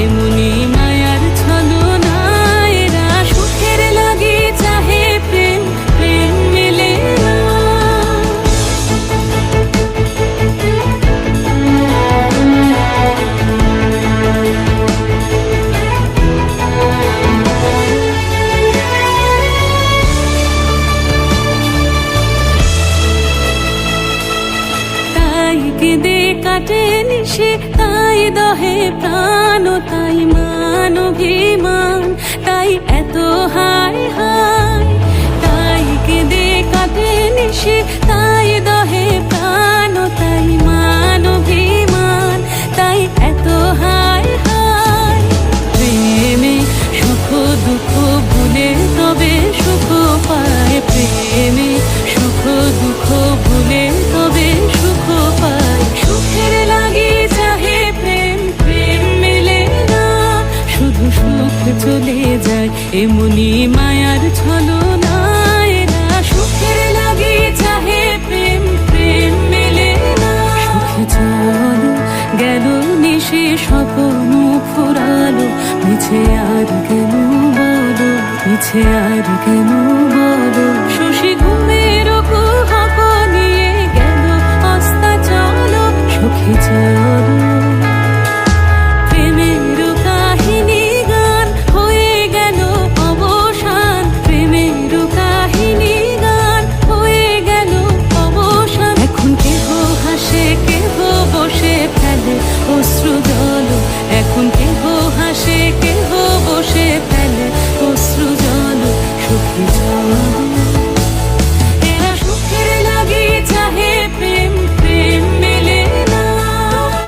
এমনি মায়ার ছলনা এরা সুখের লাগি চাহে প্রেম প্রেম মেলে তাই কেঁদে কাটে নিশে, তাই দহে প্রাণ। অভিমান তাই এত হায় হায় তাই কেঁদে কাটে নিশে, তাই দহে প্রাণ, তাই মান অভিমান তাই এত হায় হায় প্রেমে সুখ, দুঃখ ভুলে তবে সুখ পায়। প্রেমে সুখ, দুঃখ এমনি মায়ার ছলনা এরা সুখের চাহে প্রেম প্রেম মেলে না। চলো গেল, নিশে স্বপ্ন ফুরালো। মিছে আর কেন বলো, মিছে আর কেন বলো? শশী ঘুমের কুহক নিয়ে গেল অস্তা চলো। সুখে চলো